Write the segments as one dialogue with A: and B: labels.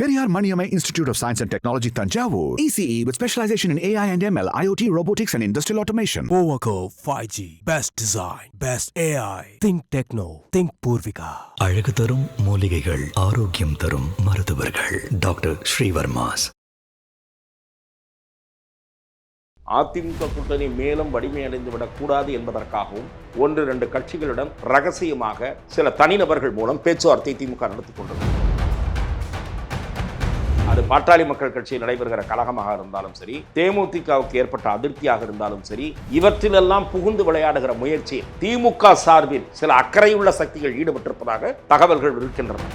A: Periyar Maniame Institute of Science and Technology, Tanjavur, ECE with specialization in AI and ML, IoT, robotics, and industrial automation.
B: Povaco 5G, best design, best AI, think techno, think Purvika.
C: அழகு தரும் மூலிகைகள் ஆரோக்கியம் தரும் மருத்துவர்கள் doctor Srivarma's
D: AIADMK கூட்டணி மேலும் வலிமையடைந்து விடக்கூடாது என்பதற்காகவும் ஒன்று இரண்டு கட்சிகளிடம் ரகசியமாக சில தனிநபர்கள் மூலம் பேச்சுவார்த்தை திமுக நடத்தி கொண்டிருக்கிறது அது பாட்டாளி மக்கள் கட்சியில் நடைபெறுகிற கழகமாக இருந்தாலும் சரி தேமுதிகவுக்கு ஏற்பட்ட அதிருப்தியாக இருந்தாலும் சரி இவற்றிலெல்லாம் புகுந்து விளையாடுகிற முயற்சியில் திமுக சார்பில் சில அக்கறையுள்ள சக்திகள் ஈடுபட்டிருப்பதாக தகவல்கள் இருக்கின்றன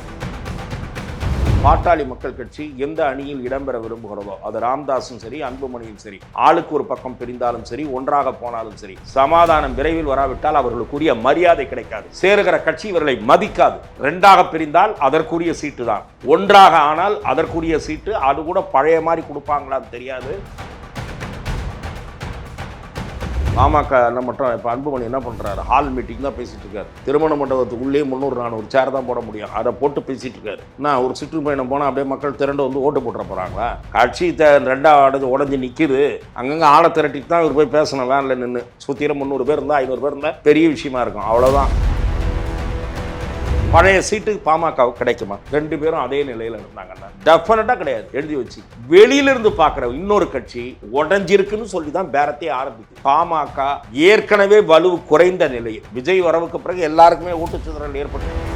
D: பாட்டாளி மக்கள் கட்சி எந்த அணியில் இடம்பெற விரும்புகிறதோ அது ராம்தாஸும் சரி அன்புமணியும் சரி ஆளுக்கு ஒரு பக்கம் பிரிந்தாலும் சரி ஒன்றாக போனாலும் சரி சமாதானம் விரைவில் வராவிட்டால் அவர்களுக்குரிய மரியாதை கிடைக்காது சேருகிற கட்சி இவர்களை மதிக்காது ரெண்டாக பிரிந்தால் அதற்குரிய சீட்டு தான் ஒன்றாக ஆனால் அதற்குரிய சீட்டு அது கூட பழைய மாதிரி கொடுப்பாங்களான்னு தெரியாது பாமக என்ன மட்டும் இப்போ அன்புமணி என்ன பண்ணுறாரு ஹால் மீட்டிங் தான் பேசிகிட்டு இருக்காரு திருமண மண்டபத்துக்குள்ளேயே முந்நூறு நானூறு சேர் தான் போட முடியும் அதை போட்டு பேசிகிட்டு இருக்காரு நான் ஒரு சுற்றுப்பயணம் போனால் அப்படியே மக்கள் திரண்டு வந்து ஓட்டு போட்டுற போகிறாங்களா கட்சி த ரெண்டாவது உடஞ்சி நிற்கிது அங்கங்கே ஆளை திரட்டிட்டு தான் இவர் போய் பேசணும்லாம் இல்லை நின்று சுற்றிலும் முந்நூறு பேர் இருந்தால் ஐநூறு பேர் இருந்தால் பெரிய விஷயமா இருக்கும் அவ்வளோதான் பழைய சீட்டு பாமக கிடைக்குமா ரெண்டு பேரும் அதே நிலையில் இருந்தாங்கன்னா டெஃபினட்டாக கிடையாது எழுதி வச்சு வெளியிலிருந்து பார்க்குற இன்னொரு கட்சி உடஞ்சிருக்குன்னு சொல்லி தான் பேரத்தையே ஆரம்பிக்கும் பாமக ஏற்கனவே வலு குறைந்த நிலையில் விஜய் வரவுக்கு பிறகு எல்லாருக்குமே ஓட்டுச்சிதறல் ஏற்பட்டு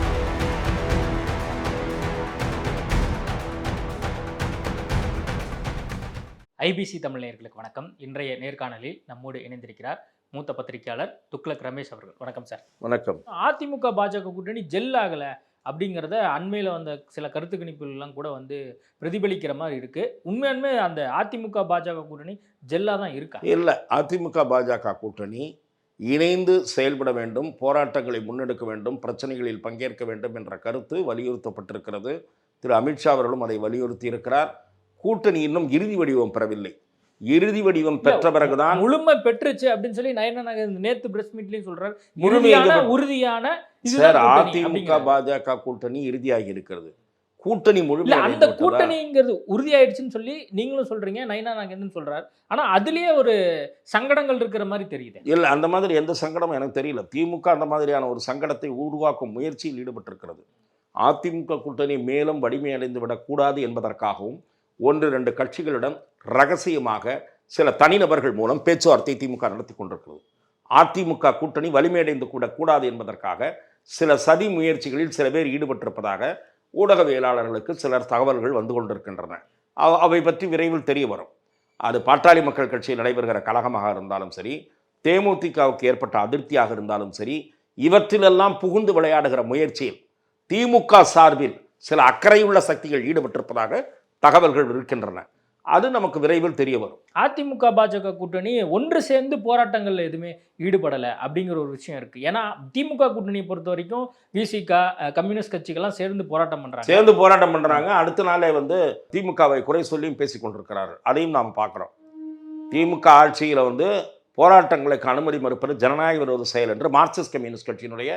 E: ஐபிசி தமிழ் நேர்களுக்கு வணக்கம் இன்றைய நேர்காணலில் நம்மோடு இணைந்திருக்கிறார் மூத்த பத்திரிகையாளர் துக்ளக் ரமேஷ் அவர்கள் வணக்கம் சார் வணக்கம் அதிமுக பாஜக கூட்டணி ஜெல் ஆகல அப்படிங்கிறத அண்மையில் வந்த சில கருத்து கணிப்புகள்லாம் கூட வந்து பிரதிபலிக்கிற மாதிரி இருக்குது உண்மையானுமே அந்த அதிமுக பாஜக கூட்டணி ஜெல்லாக தான் இருக்கா
F: இல்லை அதிமுக பாஜக கூட்டணி இணைந்து செயல்பட வேண்டும் போராட்டங்களை முன்னெடுக்க வேண்டும் பிரச்சனைகளில் பங்கேற்க வேண்டும் என்ற கருத்து வலியுறுத்தப்பட்டிருக்கிறது திரு அமித்ஷா அவர்களும் அதை வலியுறுத்தி இருக்கிறார் கூட்டணி இன்னும் இறுதி வடிவம் பெறவில்லை இறுதி வடிவம் பெற்ற பிறகுதான்
E: முழுமை பெற்றுச்சு அப்படின்னு சொல்லி நயன நேத்து பிரஸ் மீட்லயும் சொல்றாரு முழுமையான உறுதியான சார் அதிமுக
F: பாஜக கூட்டணி இறுதியாகி இருக்கிறது கூட்டணி முழு அந்த
E: கூட்டணிங்கிறது உறுதியாயிடுச்சுன்னு சொல்லி நீங்களும் சொல்றீங்க நயனா நாகேந்திரன் சொல்றாரு ஆனா அதுலயே ஒரு சங்கடங்கள் இருக்கிற மாதிரி தெரியுது
F: இல்ல அந்த மாதிரி எந்த சங்கடமும் எனக்கு தெரியல திமுக அந்த மாதிரியான ஒரு சங்கடத்தை உருவாக்கும் முயற்சியில் ஈடுபட்டிருக்கிறது அதிமுக கூட்டணி மேலும் வடிமை அடைந்து விடக்கூடாது என்பதற்காகவும் ஒன்று ரெண்டு கட்சிகளிடம் ரகசியமாக சில தனிநபர்கள் மூலம் பேச்சுவார்த்தை திமுக நடத்தி கொண்டிருக்கிறது அதிமுக கூட்டணி வலிமையடைந்து கூட கூடாது என்பதற்காக சில சதி முயற்சிகளில் சில பேர் ஈடுபட்டிருப்பதாக ஊடகவியலாளர்களுக்கு சிலர் தகவல்கள் வந்து கொண்டிருக்கின்றன அவை பற்றி விரைவில் தெரிய வரும் அது பாட்டாளி மக்கள் கட்சியில் நடைபெறுகிற கழகமாக இருந்தாலும் சரி தேமுதிகவுக்கு ஏற்பட்ட அதிருப்தியாக இருந்தாலும் சரி இவற்றிலெல்லாம் புகுந்து விளையாடுகிற முயற்சியில் திமுக சார்பில் சில அக்கறையுள்ள சக்திகள் ஈடுபட்டிருப்பதாக தகவல்கள் இருக்கின்றன அது நமக்கு விரைவில் தெரிய வரும்
E: அதிமுக பாஜக கூட்டணி ஒன்று சேர்ந்து போராட்டங்களில் எதுவுமே ஈடுபடலை அப்படிங்கிற ஒரு விஷயம் இருக்குது ஏன்னா திமுக கூட்டணியை பொறுத்த வரைக்கும் விசிகா கம்யூனிஸ்ட் கட்சிகள்லாம் சேர்ந்து போராட்டம் பண்ணுறாங்க
F: சேர்ந்து போராட்டம் பண்ணுறாங்க அடுத்த நாளே வந்து திமுகவை குறை சொல்லியும் பேசிக் கொண்டிருக்கிறார் அதையும் நாம் பார்க்குறோம் திமுக ஆட்சியில் வந்து போராட்டங்களுக்கு அனுமதி மறுப்பது ஜனநாயக விரோத செயல் என்று மார்க்சிஸ்ட் கம்யூனிஸ்ட் கட்சியினுடைய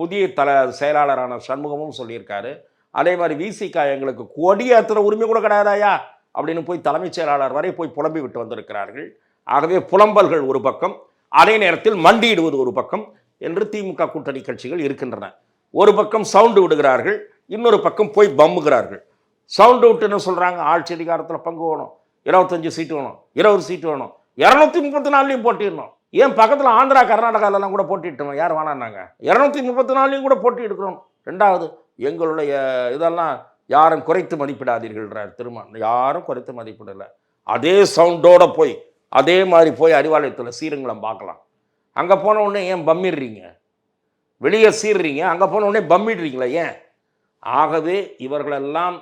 F: புதிய தல செயலாளரான சண்முகமும் சொல்லியிருக்காரு அதே மாதிரி விசிகா எங்களுக்கு கொடி ஏற்றுற உரிமை கூட கிடையாதாயா அப்படின்னு போய் தலைமைச் செயலாளர் வரை போய் புலம்பி விட்டு வந்திருக்கிறார்கள் ஆகவே புலம்பல்கள் ஒரு பக்கம் அதே நேரத்தில் மண்டியிடுவது ஒரு பக்கம் என்று திமுக கூட்டணி கட்சிகள் இருக்கின்றன ஒரு பக்கம் சவுண்டு விடுகிறார்கள் இன்னொரு பக்கம் போய் பம்புகிறார்கள் சவுண்டு விட்டு என்ன சொல்கிறாங்க ஆட்சி அதிகாரத்தில் பங்கு வேணும் இருபத்தஞ்சு சீட்டு வேணும் இருபது சீட்டு வேணும் இரநூத்தி முப்பத்தி நாலுலையும் போட்டிடணும் ஏன் பக்கத்தில் ஆந்திரா கர்நாடகாவிலலாம் கூட போட்டிட்டோம் யார் வேணான்னாங்க இரநூத்தி முப்பத்தி நாலுலையும் கூட போட்டி எடுக்கிறோம் ரெண்டாவது எங்களுடைய இதெல்லாம் யாரும் குறைத்து மதிப்பிடாதீர்கள்ன்றார் திருமான் யாரும் குறைத்து மதிப்பிடலை அதே சவுண்டோடு போய் அதே மாதிரி போய் அறிவாலயத்தில் சீரங்களை பார்க்கலாம் அங்கே போன உடனே ஏன் பம்மிடுறீங்க வெளியே சீர்றீங்க அங்கே போன உடனே பம்மிடுறீங்களே ஏன் ஆகவே இவர்களெல்லாம்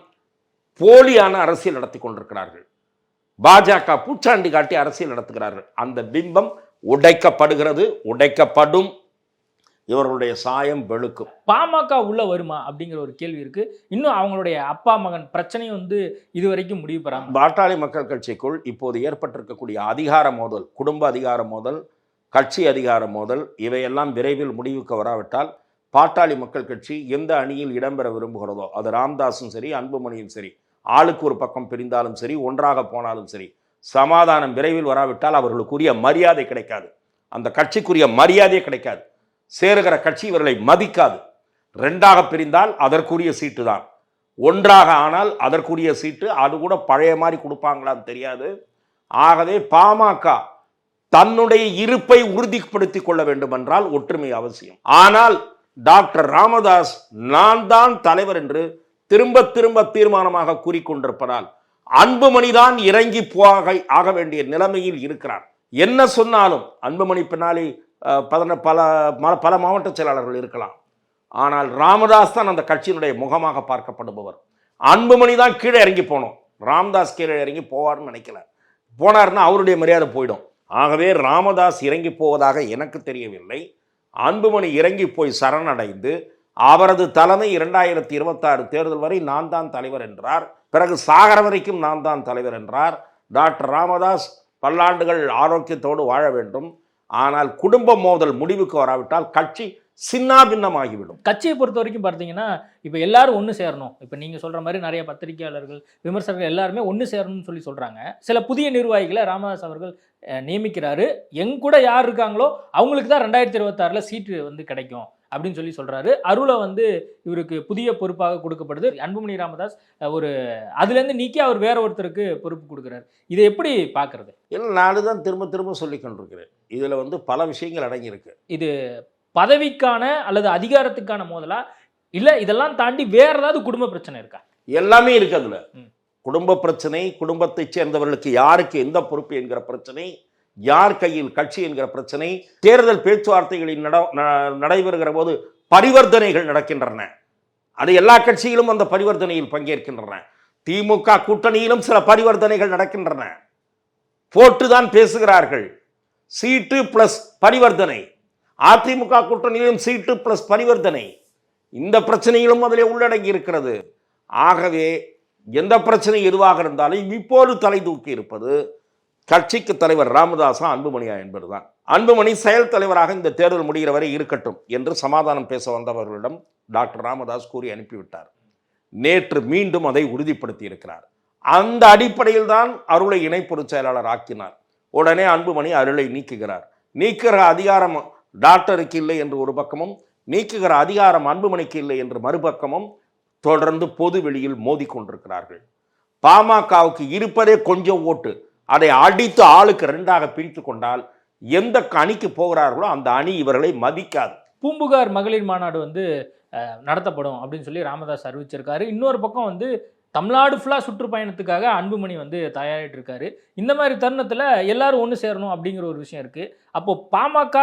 F: போலியான அரசியல் நடத்தி கொண்டிருக்கிறார்கள் பாஜக பூச்சாண்டி காட்டி அரசியல் நடத்துகிறார்கள் அந்த பிம்பம் உடைக்கப்படுகிறது உடைக்கப்படும் இவர்களுடைய சாயம் வெளுக்கும்
E: பாமக உள்ள வருமா அப்படிங்கிற ஒரு கேள்வி இருக்கு இன்னும் அவங்களுடைய அப்பா மகன் பிரச்சனையும் வந்து இதுவரைக்கும் முடிவு பெறாங்க
F: பாட்டாளி மக்கள் கட்சிக்குள் இப்போது ஏற்பட்டிருக்கக்கூடிய அதிகார மோதல் குடும்ப அதிகார மோதல் கட்சி அதிகார மோதல் இவையெல்லாம் விரைவில் முடிவுக்கு வராவிட்டால் பாட்டாளி மக்கள் கட்சி எந்த அணியில் இடம்பெற விரும்புகிறதோ அது ராம்தாஸும் சரி அன்புமணியும் சரி ஆளுக்கு ஒரு பக்கம் பிரிந்தாலும் சரி ஒன்றாக போனாலும் சரி சமாதானம் விரைவில் வராவிட்டால் அவர்களுக்குரிய மரியாதை கிடைக்காது அந்த கட்சிக்குரிய மரியாதையே கிடைக்காது சேருகிற கட்சி இவர்களை மதிக்காது ரெண்டாக பிரிந்தால் அதற்குரிய சீட்டு தான் ஒன்றாக ஆனால் அதற்குரிய சீட்டு அது கூட பழைய மாதிரி கொடுப்பாங்களான்னு தெரியாது ஆகவே பாமக தன்னுடைய இருப்பை உறுதிப்படுத்திக் கொள்ள வேண்டுமென்றால் ஒற்றுமை அவசியம் ஆனால் டாக்டர் ராமதாஸ் நான் தான் தலைவர் என்று திரும்ப திரும்ப தீர்மானமாக கூறிக்கொண்டிருப்பதால் அன்புமணி தான் இறங்கி போக ஆக வேண்டிய நிலைமையில் இருக்கிறார் என்ன சொன்னாலும் அன்புமணி பின்னாலே பதின பல பல மாவட்ட செயலாளர்கள் இருக்கலாம் ஆனால் ராமதாஸ் தான் அந்த கட்சியினுடைய முகமாக பார்க்கப்படுபவர் அன்புமணி தான் கீழே இறங்கி போனோம் ராமதாஸ் கீழே இறங்கி போவார்னு நினைக்கல போனார்னா அவருடைய மரியாதை போயிடும் ஆகவே ராமதாஸ் இறங்கி போவதாக எனக்கு தெரியவில்லை அன்புமணி இறங்கி போய் சரணடைந்து அவரது தலைமை இரண்டாயிரத்தி இருபத்தாறு தேர்தல் வரை நான் தான் தலைவர் என்றார் பிறகு சாகர வரைக்கும் நான் தான் தலைவர் என்றார் டாக்டர் ராமதாஸ் பல்லாண்டுகள் ஆரோக்கியத்தோடு வாழ வேண்டும் ஆனால் குடும்ப மோதல் முடிவுக்கு வராவிட்டால் கட்சி சின்னா பின்னமாகிவிடும்
E: கட்சியை பொறுத்த வரைக்கும் பார்த்தீங்கன்னா இப்போ எல்லாரும் ஒன்று சேரணும் இப்போ நீங்கள் சொல்கிற மாதிரி நிறைய பத்திரிகையாளர்கள் விமர்சகர்கள் எல்லாருமே ஒன்று சேரணும்னு சொல்லி சொல்கிறாங்க சில புதிய நிர்வாகிகளை ராமதாஸ் அவர்கள் நியமிக்கிறாரு எங்க கூட யார் இருக்காங்களோ அவங்களுக்கு தான் ரெண்டாயிரத்தி இருபத்தாறில் சீட்டு வந்து கிடைக்கும் அப்படின்னு சொல்லி சொல்கிறாரு அருளை வந்து இவருக்கு புதிய பொறுப்பாக கொடுக்கப்படுது அன்புமணி ராமதாஸ் ஒரு அதுலேருந்து நீக்கி அவர் வேற ஒருத்தருக்கு பொறுப்பு கொடுக்குறாரு இதை எப்படி பார்க்குறது
F: இல்லை நான் தான் திரும்ப திரும்ப சொல்லிக்கொண்டிருக்கிறேன் இதில் வந்து பல விஷயங்கள் அடங்கியிருக்கு
E: இது பதவிக்கான அல்லது அதிகாரத்துக்கான மோதலா இல்லை இதெல்லாம் தாண்டி வேற ஏதாவது குடும்ப பிரச்சனை இருக்கா
F: எல்லாமே இருக்கு அதுல குடும்ப பிரச்சனை குடும்பத்தை சேர்ந்தவர்களுக்கு யாருக்கு எந்த பொறுப்பு என்கிற பிரச்சனை யார் கையில் கட்சி என்கிற பிரச்சனை தேர்தல் பேச்சுவார்த்தைகளில் நட நடைபெறுகிற போது பரிவர்த்தனைகள் நடக்கின்றன அது எல்லா கட்சியிலும் அந்த பரிவர்த்தனையில் பங்கேற்கின்றன திமுக கூட்டணியிலும் சில பரிவர்த்தனைகள் நடக்கின்றன போட்டுதான் பேசுகிறார்கள் சீட்டு பிளஸ் பரிவர்த்தனை அதிமுக கூட்டணியிலும் சீட்டு பிளஸ் பரிவர்த்தனை இந்த பிரச்சனையிலும் அதிலே உள்ளடங்கி இருக்கிறது ஆகவே எந்த பிரச்சனை எதுவாக இருந்தாலும் இப்போது தலை தூக்கி இருப்பது கட்சிக்கு தலைவர் ராமதாசா அன்புமணியா என்பதுதான் அன்புமணி செயல் தலைவராக இந்த தேர்தல் முடிகிற வரை இருக்கட்டும் என்று சமாதானம் பேச வந்தவர்களிடம் டாக்டர் ராமதாஸ் கூறி அனுப்பிவிட்டார் நேற்று மீண்டும் அதை உறுதிப்படுத்தி இருக்கிறார் அந்த அடிப்படையில் தான் அருளை இணை பொதுச் செயலாளர் ஆக்கினார் உடனே அன்புமணி அருளை நீக்குகிறார் நீக்கிற அதிகாரம் டாக்டருக்கு இல்லை என்று ஒரு பக்கமும் நீக்குகிற அதிகாரம் அன்புமணிக்கு இல்லை என்று மறுபக்கமும் தொடர்ந்து பொது வெளியில் மோதி கொண்டிருக்கிறார்கள் பாமகவுக்கு இருப்பதே கொஞ்சம் ஓட்டு அதை அடித்து ஆளுக்கு ரெண்டாக பிரித்து கொண்டால் எந்த அணிக்கு போகிறார்களோ அந்த அணி இவர்களை மதிக்காது
E: பூம்புகார் மகளிர் மாநாடு வந்து நடத்தப்படும் அப்படின்னு சொல்லி ராமதாஸ் அறிவிச்சிருக்காரு இன்னொரு பக்கம் வந்து தமிழ்நாடு ஃபுல்லாக சுற்றுப்பயணத்துக்காக அன்புமணி வந்து தயாரிட்டு இருக்காரு இந்த மாதிரி தருணத்தில் எல்லாரும் ஒன்று சேரணும் அப்படிங்கிற ஒரு விஷயம் இருக்குது அப்போது பாமக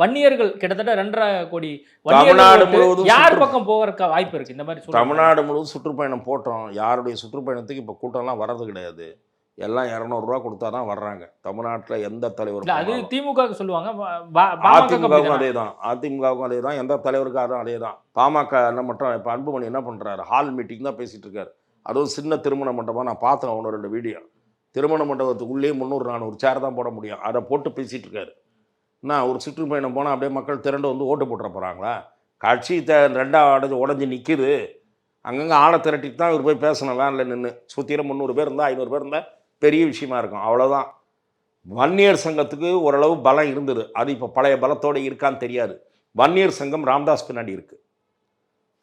E: வன்னியர்கள் கிட்டத்தட்ட ரெண்டரை கோடி தமிழ்நாடு முழுவதும் யார் பக்கம் போகிறக்க வாய்ப்பு இருக்கு இந்த மாதிரி
F: தமிழ்நாடு முழுவதும் சுற்றுப்பயணம் போட்டோம் யாருடைய சுற்றுப்பயணத்துக்கு இப்போ கூட்டம்லாம் வர்றது கிடையாது எல்லாம் இரநூறுவா கொடுத்தா தான் வர்றாங்க தமிழ்நாட்டில் எந்த தலைவரும்
E: அது திமுக சொல்லுவாங்க
F: அதிமுகவுக்கும் அதே தான் அதிமுகவுக்கும் அதே தான் எந்த தலைவருக்காரும் அதே தான் பாமக என்ன மட்டும் இப்போ அன்புமணி என்ன பண்ணுறாரு ஹால் மீட்டிங் தான் பேசிட்டு இருக்காரு அதுவும் சின்ன திருமண மண்டபம் நான் பார்த்தேன் அவனோட ரெண்டு வீடியோ திருமண மண்டபத்துக்குள்ளேயே முந்நூறு நானூறு சேர் தான் போட முடியும் அதை போட்டு பேசிகிட்டு இருக்காரு நான் ஒரு சுற்றுப்பயணம் போனால் அப்படியே மக்கள் திரண்டு வந்து ஓட்டு போட்டுற போகிறாங்களா கட்சி த ரெண்டாவது உடஞ்சி உடஞ்சி நிற்கிது அங்கங்கே ஆளை திரட்டிட்டு தான் இவர் போய் பேசணும் வேனில் நின்று சுற்றிலும் முந்நூறு பேர் இருந்தால் ஐநூறு பேர் இருந்தால் பெரிய விஷயமா இருக்கும் அவ்வளோதான் வன்னியர் சங்கத்துக்கு ஓரளவு பலம் இருந்தது அது இப்போ பழைய பலத்தோடு இருக்கான்னு தெரியாது வன்னியர் சங்கம் ராம்தாஸ் பின்னாடி இருக்குது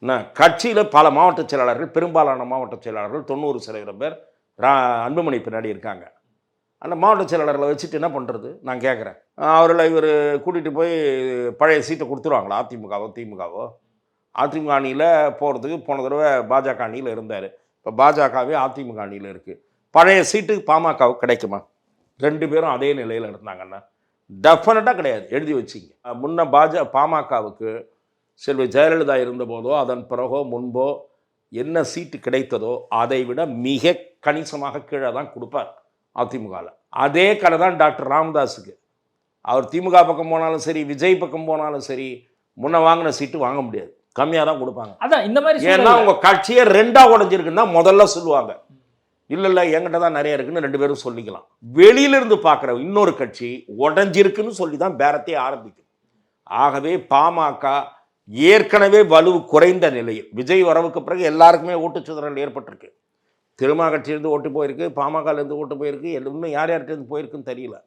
F: என்ன கட்சியில் பல மாவட்ட செயலாளர்கள் பெரும்பாலான மாவட்ட செயலாளர்கள் தொண்ணூறு சதவீதம் பேர் ரா அன்புமணி பின்னாடி இருக்காங்க அந்த மாவட்ட செயலாளர்களை வச்சுட்டு என்ன பண்ணுறது நான் கேட்குறேன் அவர்களை இவர் கூட்டிகிட்டு போய் பழைய சீட்டை கொடுத்துருவாங்களா அதிமுகவோ திமுகவோ அதிமுக அணியில் போகிறதுக்கு போன தடவை பாஜக அணியில் இருந்தார் இப்போ பாஜகவே அதிமுக அணியில் இருக்குது பழைய சீட்டு பாமகவுக்கு கிடைக்குமா ரெண்டு பேரும் அதே நிலையில் இருந்தாங்கன்னா டெஃபினட்டாக கிடையாது எழுதி வச்சிங்க முன்ன பாஜ பாமகவுக்கு செல்வி ஜெயலலிதா இருந்தபோதோ அதன் பிறகோ முன்போ என்ன சீட்டு கிடைத்ததோ அதை விட மிக கணிசமாக கீழே தான் கொடுப்பார் அதிமுகவில் அதே கடை தான் டாக்டர் ராமதாஸுக்கு அவர் திமுக பக்கம் போனாலும் சரி விஜய் பக்கம் போனாலும் சரி முன்ன வாங்கின சீட்டு வாங்க முடியாது கம்மியாக தான் கொடுப்பாங்க
E: அதான் இந்த மாதிரி
F: ஏன்னா உங்கள் கட்சியை ரெண்டாக உடஞ்சிருக்குன்னா முதல்ல சொல்லுவாங்க இல்லை இல்லை எங்கிட்ட தான் நிறைய இருக்குன்னு ரெண்டு பேரும் சொல்லிக்கலாம் வெளியிலிருந்து பார்க்குற இன்னொரு கட்சி உடஞ்சிருக்குன்னு சொல்லி தான் பேரத்தையே ஆரம்பிக்கும் ஆகவே பாமக ஏற்கனவே வலு குறைந்த நிலையில் விஜய் வரவுக்கு பிறகு எல்லாருக்குமே ஓட்டுச்சிதறல் ஏற்பட்டிருக்கு திருமா கட்சியிலேருந்து ஓட்டு போயிருக்கு பாமகலேருந்து ஓட்டு போயிருக்கு இன்னும் யார் யார்கிட்டேருந்து போயிருக்குன்னு தெரியல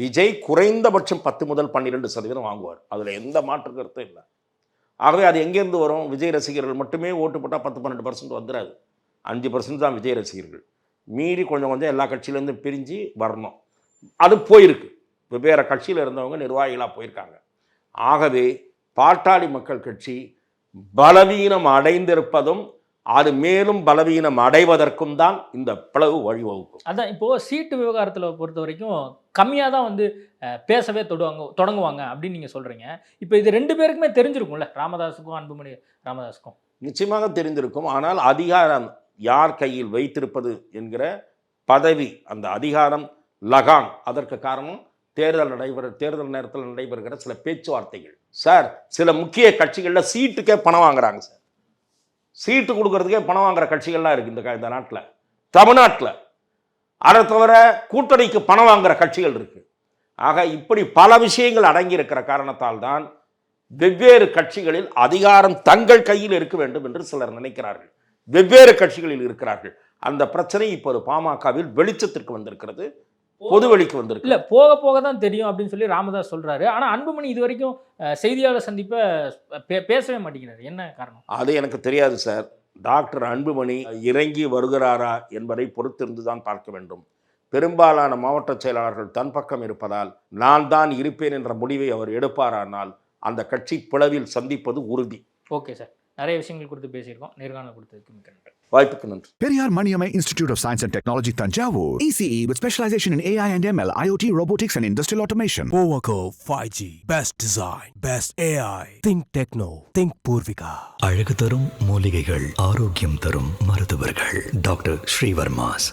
F: விஜய் குறைந்தபட்சம் பத்து முதல் பன்னிரெண்டு சதவீதம் வாங்குவார் அதில் எந்த மாற்று கருத்தும் இல்லை ஆகவே அது எங்கேருந்து வரும் விஜய் ரசிகர்கள் மட்டுமே ஓட்டு போட்டால் பத்து பன்னெண்டு பர்சன்ட் வந்துடாது அஞ்சு பர்சன்ட் தான் விஜய் ரசிகர்கள் மீறி கொஞ்சம் கொஞ்சம் எல்லா கட்சியிலேருந்து பிரிஞ்சு வரணும் அது போயிருக்கு வெவ்வேறு கட்சியில் இருந்தவங்க நிர்வாகிகளாக போயிருக்காங்க ஆகவே பாட்டாளி மக்கள் கட்சி பலவீனம் அடைந்திருப்பதும் அது மேலும் பலவீனம் அடைவதற்கும் தான் இந்த பிளவு வழிவகுக்கும்
E: அதான் இப்போ சீட்டு விவகாரத்தில் பொறுத்த வரைக்கும் கம்மியாக தான் வந்து பேசவே தொடுவாங்க தொடங்குவாங்க அப்படின்னு நீங்கள் சொல்கிறீங்க இப்போ இது ரெண்டு பேருக்குமே தெரிஞ்சிருக்கும்ல ராமதாஸுக்கும் அன்புமணி ராமதாஸுக்கும்
F: நிச்சயமாக தெரிந்திருக்கும் ஆனால் அதிகாரம் யார் கையில் வைத்திருப்பது என்கிற பதவி அந்த அதிகாரம் லகான் அதற்கு காரணம் தேர்தல் நடைபெற தேர்தல் நேரத்தில் நடைபெறுகிற சில பேச்சுவார்த்தைகள் சார் சில முக்கிய கட்சிகளில் சீட்டுக்கே பணம் வாங்குறாங்க சார் சீட்டு கொடுக்கறதுக்கே பணம் வாங்குற கட்சிகள்லாம் இருக்குது இந்த இந்த நாட்டில் தமிழ்நாட்டில் அதை தவிர கூட்டணிக்கு பணம் வாங்குற கட்சிகள் இருக்குது ஆக இப்படி பல விஷயங்கள் அடங்கியிருக்கிற காரணத்தால் தான் வெவ்வேறு கட்சிகளில் அதிகாரம் தங்கள் கையில் இருக்க வேண்டும் என்று சிலர் நினைக்கிறார்கள் வெவ்வேறு கட்சிகளில் இருக்கிறார்கள் அந்த பிரச்சனை இப்போது பாமகவில் வெளிச்சத்திற்கு வந்திருக்கிறது பொது வழிக்கு வந்துருக்கு
E: இல்லை போக போக தான் தெரியும் அப்படின்னு சொல்லி ராமதாஸ் சொல்கிறாரு ஆனால் அன்புமணி இது வரைக்கும் செய்தியாளர் சந்திப்பை பேசவே மாட்டேங்கிறார் என்ன காரணம்
F: அது எனக்கு தெரியாது சார் டாக்டர் அன்புமணி இறங்கி வருகிறாரா என்பதை பொறுத்திருந்து தான் பார்க்க வேண்டும் பெரும்பாலான மாவட்ட செயலாளர்கள் தன் பக்கம் இருப்பதால் நான் தான் இருப்பேன் என்ற முடிவை அவர் எடுப்பாரானால் அந்த கட்சி பிளவில் சந்திப்பது உறுதி
E: ஓகே சார் நிறைய விஷயங்கள் கொடுத்து பேசியிருக்கோம் நேர்காணல் கொடுத்ததுக்கு மிக நன்றி
F: வாய்ப்புக்கு நன்றி Periyar Maniammai institute of science and technology Thanjavur ECE with specialisation in AI and ML IoT robotics and industrial automation ஓவகோ five G best design best AI think techno think Poorvika அழகு தரும் மூலிகைகள் ஆரோக்கியம் தரும் மருத்துவர்கள் டாக்டர் ஸ்ரீவர்மாஸ்